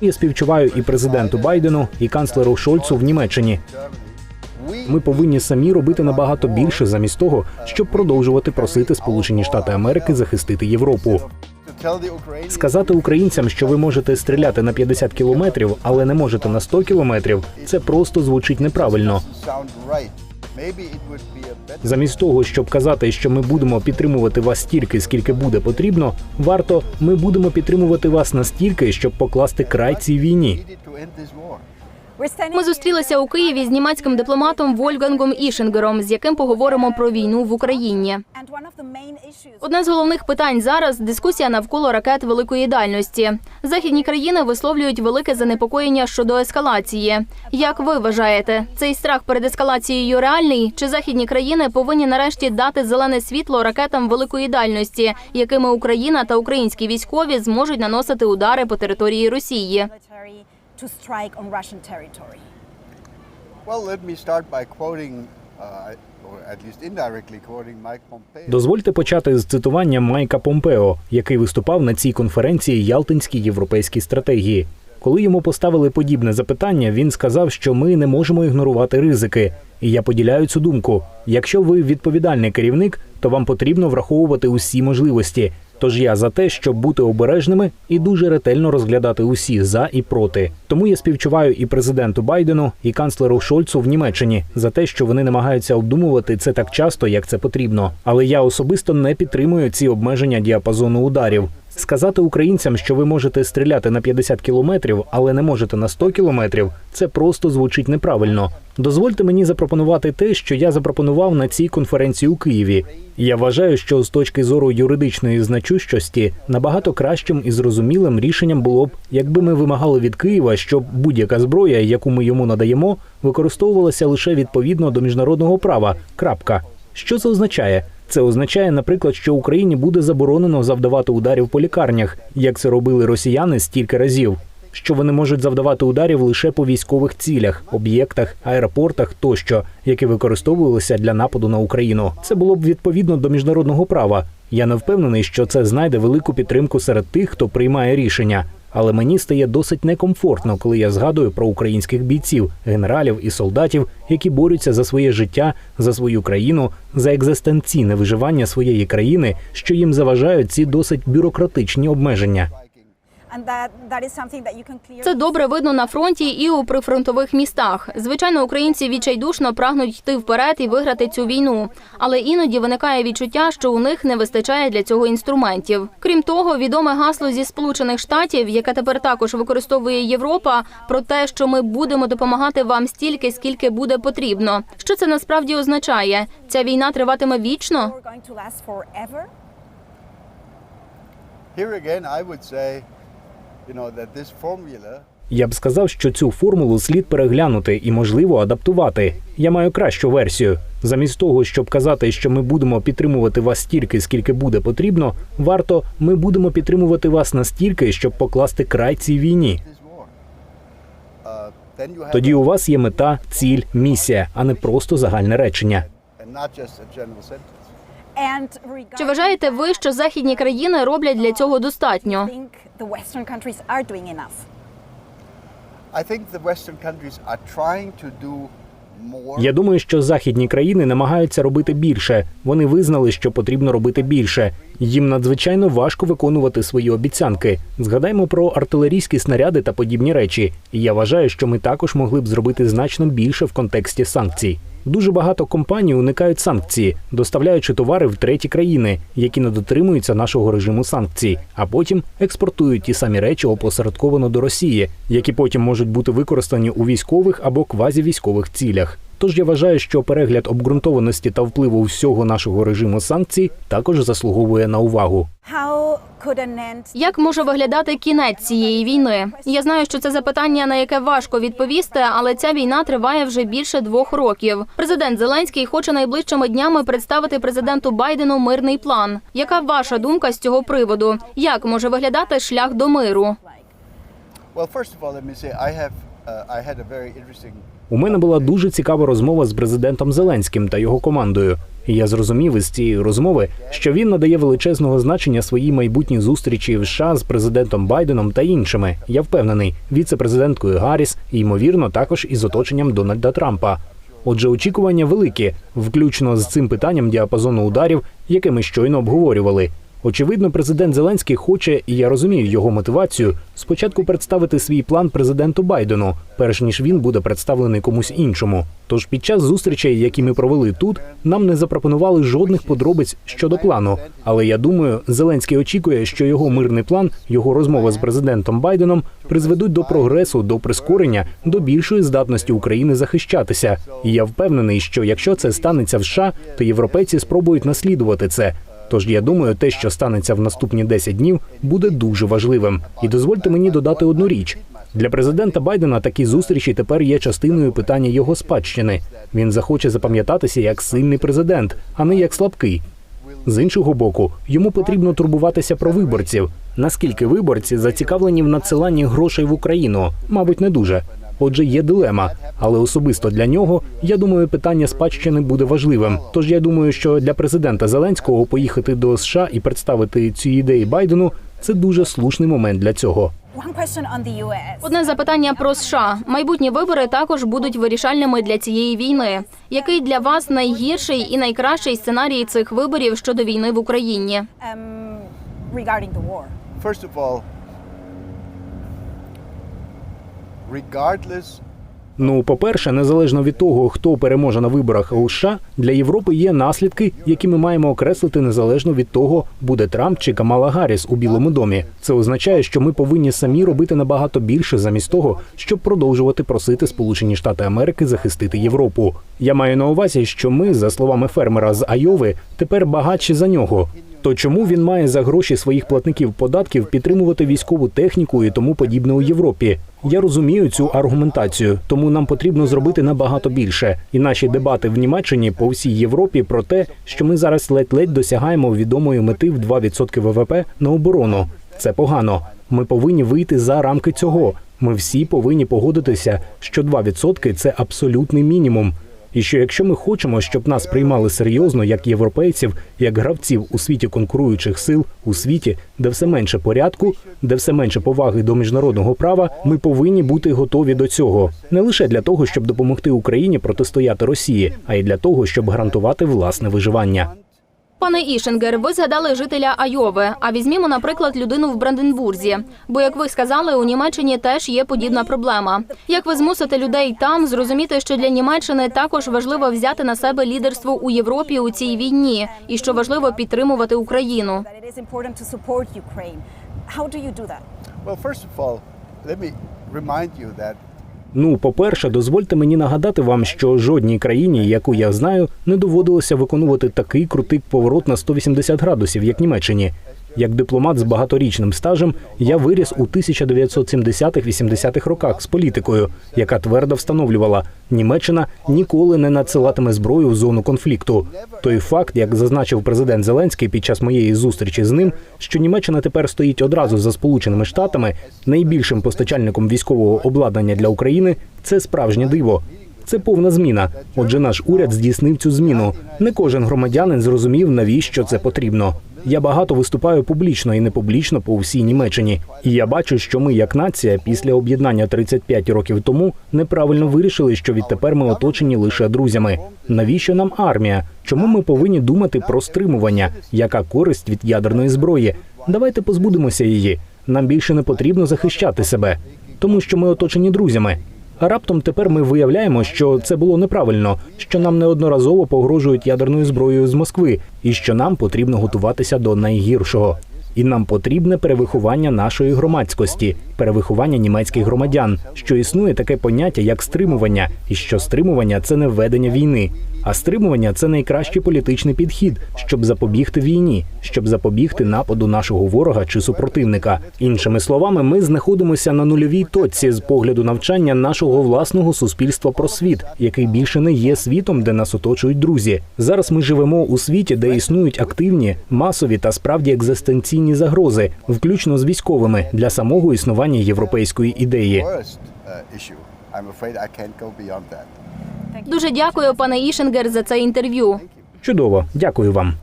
Я співчуваю і президенту Байдену, і канцлеру Шольцу в Німеччині. Ми повинні самі робити набагато більше замість того, щоб продовжувати просити Сполучені Штати Америки захистити Європу. Сказати українцям, що ви можете стріляти на 50 кілометрів, але не можете на 100 кілометрів, це просто звучить неправильно. Замість того, щоб казати, що ми будемо підтримувати вас стільки, скільки буде потрібно, варто ми будемо підтримувати вас настільки, щоб покласти край цій війні. Ми зустрілися у Києві з німецьким дипломатом Вольгангом Ішингером, з яким поговоримо про війну в Україні. Одне з головних питань зараз дискусія навколо ракет великої дальності. Західні країни висловлюють велике занепокоєння щодо ескалації. Як ви вважаєте, цей страх перед ескалацією реальний? Чи західні країни повинні нарешті дати зелене світло ракетам великої дальності, якими Україна та українські військові зможуть наносити удари по території Росії? To strike on Russian territory. Well, let me start by quoting, uh, or at least indirectly quoting Mike Pompeo. Дозвольте почати з цитування Майка Помпео, який виступав на цій конференції Ялтинській європейській стратегії. Коли йому поставили подібне запитання, він сказав, що ми не можемо ігнорувати ризики. І я поділяю цю думку. Якщо ви відповідальний керівник, то вам потрібно враховувати усі можливості. Тож я за те, щоб бути обережними і дуже ретельно розглядати усі за і проти. Тому я співчуваю і президенту Байдену, і канцлеру Шольцу в Німеччині за те, що вони намагаються обдумувати це так часто, як це потрібно. Але я особисто не підтримую ці обмеження діапазону ударів. Сказати українцям, що ви можете стріляти на 50 кілометрів, але не можете на 100 кілометрів, це просто звучить неправильно. Дозвольте мені запропонувати те, що я запропонував на цій конференції у Києві. Я вважаю, що з точки зору юридичної значущості набагато кращим і зрозумілим рішенням було б, якби ми вимагали від Києва, щоб будь-яка зброя, яку ми йому надаємо, використовувалася лише відповідно до міжнародного права. Крапка. Що це означає? Це означає, наприклад, що Україні буде заборонено завдавати ударів по лікарнях, як це робили росіяни стільки разів. Що вони можуть завдавати ударів лише по військових цілях, об'єктах, аеропортах тощо, які використовувалися для нападу на Україну. Це було б відповідно до міжнародного права. Я не впевнений, що це знайде велику підтримку серед тих, хто приймає рішення. Але мені стає досить некомфортно, коли я згадую про українських бійців, генералів і солдатів, які борються за своє життя, за свою країну, за екзистенційне виживання своєї країни, що їм заважають ці досить бюрократичні обмеження. Це добре видно на фронті і у прифронтових містах. Звичайно, українці відчайдушно прагнуть йти вперед і виграти цю війну. Але іноді виникає відчуття, що у них не вистачає для цього інструментів. Крім того, відоме гасло зі Сполучених Штатів, яке тепер також використовує Європа, про те, що ми будемо допомагати вам стільки, скільки буде потрібно. Що це насправді означає? Ця війна триватиме вічно? Here again, I would say, Я б сказав, що цю формулу слід переглянути і, можливо, адаптувати. Я маю кращу версію. Замість того, щоб казати, що ми будемо підтримувати вас стільки, скільки буде потрібно, варто ми будемо підтримувати вас настільки, щоб покласти край цій війні. Uh, Тоді у вас є мета, ціль, місія, а не просто загальне речення. Чи вважаєте ви, що західні країни роблять для цього достатньо? Я думаю, що західні країни намагаються робити більше. Вони визнали, що потрібно робити більше. Їм надзвичайно важко виконувати свої обіцянки. Згадаймо про артилерійські снаряди та подібні речі. І я вважаю, що ми також могли б зробити значно більше в контексті санкцій. Дуже багато компаній уникають санкції, доставляючи товари в треті країни, які не дотримуються нашого режиму санкцій, а потім експортують ті самі речі опосередковано до Росії, які потім можуть бути використані у військових або квазівійськових цілях. Тож я вважаю, що перегляд обґрунтованості та впливу всього нашого режиму санкцій також заслуговує на увагу. Як може виглядати кінець цієї війни? Я знаю, що це запитання, на яке важко відповісти, але ця війна триває вже більше двох років. Президент Зеленський хоче найближчими днями представити президенту Байдену мирний план. Яка ваша думка з цього приводу? Як може виглядати шлях до миру? Uh, У мене була дуже цікава розмова з президентом Зеленським та його командою. І я зрозумів із цієї розмови, що він надає величезного значення своїй майбутній зустрічі в США з президентом Байденом та іншими. Я впевнений, віце-президенткою Гарріс і ймовірно також із оточенням Дональда Трампа. Отже, очікування великі, включно з цим питанням діапазону ударів, яке ми щойно обговорювали. Очевидно, президент Зеленський хоче, і я розумію його мотивацію, спочатку представити свій план президенту Байдену, перш ніж він буде представлений комусь іншому. Тож під час зустрічей, які ми провели тут, нам не запропонували жодних подробиць щодо плану. Але я думаю, Зеленський очікує, що його мирний план, його розмова з президентом Байденом призведуть до прогресу, до прискорення, до більшої здатності України захищатися. І я впевнений, що якщо це станеться в США, то європейці спробують наслідувати це. Тож я думаю, те, що станеться в наступні 10 днів, буде дуже важливим. І дозвольте мені додати одну річ. Для президента Байдена такі зустрічі тепер є частиною питання його спадщини. Він захоче запам'ятатися як сильний президент, а не як слабкий. З іншого боку, йому потрібно турбуватися про виборців. Наскільки виборці зацікавлені в надсиланні грошей в Україну? Мабуть, не дуже. Отже, є дилема, але особисто для нього я думаю, питання спадщини буде важливим. Тож я думаю, що для президента Зеленського поїхати до США і представити ці ідеї Байдену це дуже слушний момент для цього. Одне запитання про США. Майбутні вибори також будуть вирішальними для цієї війни. Який для вас найгірший і найкращий сценарій цих виборів щодо війни в Україні? Ну, по-перше, незалежно від того, хто переможе на виборах у США, для Європи є наслідки, які ми маємо окреслити незалежно від того, буде Трамп чи Камала Гарріс у Білому домі. Це означає, що ми повинні самі робити набагато більше замість того, щоб продовжувати просити Сполучені Штати Америки захистити Європу. Я маю на увазі, що ми, за словами фермера з Айови, тепер багатші за нього. То чому він має за гроші своїх платників податків підтримувати військову техніку і тому подібне у Європі? Я розумію цю аргументацію, тому нам потрібно зробити набагато більше. І наші дебати в Німеччині по всій Європі про те, що ми зараз ледь-ледь досягаємо відомої мети в 2% ВВП на оборону. Це погано. Ми повинні вийти за рамки цього. Ми всі повинні погодитися, що 2% – це абсолютний мінімум. І що якщо ми хочемо, щоб нас приймали серйозно як європейців, як гравців у світі конкуруючих сил, у світі, де все менше порядку, де все менше поваги до міжнародного права, ми повинні бути готові до цього не лише для того, щоб допомогти Україні протистояти Росії, а й для того, щоб гарантувати власне виживання. Пане Ішенгер, ви згадали жителя Айови. А візьмімо, наприклад, людину в Бранденбурзі. Бо, як ви сказали, у Німеччині теж є подібна проблема. Як ви змусите людей там зрозуміти, що для Німеччини також важливо взяти на себе лідерство у Європі у цій війні, і що важливо підтримувати Україну? Well, first of all, let me remind you that Ну, по-перше, дозвольте мені нагадати вам, що жодній країні, яку я знаю, не доводилося виконувати такий крутий поворот на 180 градусів, як Німеччині. Як дипломат з багаторічним стажем, я виріс у 1970-80-х роках з політикою, яка твердо встановлювала, Німеччина ніколи не надсилатиме зброю в зону конфлікту. Той факт, як зазначив президент Зеленський під час моєї зустрічі з ним, що Німеччина тепер стоїть одразу за Сполученими Штатами, найбільшим постачальником військового обладнання для України, це справжнє диво. Це повна зміна. Отже, наш уряд здійснив цю зміну. Не кожен громадянин зрозумів, навіщо це потрібно. Я багато виступаю публічно і не публічно по всій Німеччині. І я бачу, що ми, як нація, після об'єднання 35 років тому, неправильно вирішили, що відтепер ми оточені лише друзями. Навіщо нам армія? Чому ми повинні думати про стримування? Яка користь від ядерної зброї? Давайте позбудемося її. Нам більше не потрібно захищати себе, тому що ми оточені друзями. Раптом тепер ми виявляємо, що це було неправильно, що нам неодноразово погрожують ядерною зброєю з Москви, і що нам потрібно готуватися до найгіршого. І нам потрібне перевиховання нашої громадськості, перевиховання німецьких громадян, що існує таке поняття як стримування, і що стримування це не ведення війни. А стримування це найкращий політичний підхід, щоб запобігти війні, щоб запобігти нападу нашого ворога чи супротивника. Іншими словами, ми знаходимося на нульовій точці з погляду навчання нашого власного суспільства про світ, який більше не є світом, де нас оточують друзі. Зараз ми живемо у світі, де існують активні, масові та справді екзистенційні загрози, включно з військовими для самого існування європейської ідеї. I'm afraid I can't go beyond that. Дуже дякую, пане Ішенгер, за це інтерв'ю. Чудово, дякую вам.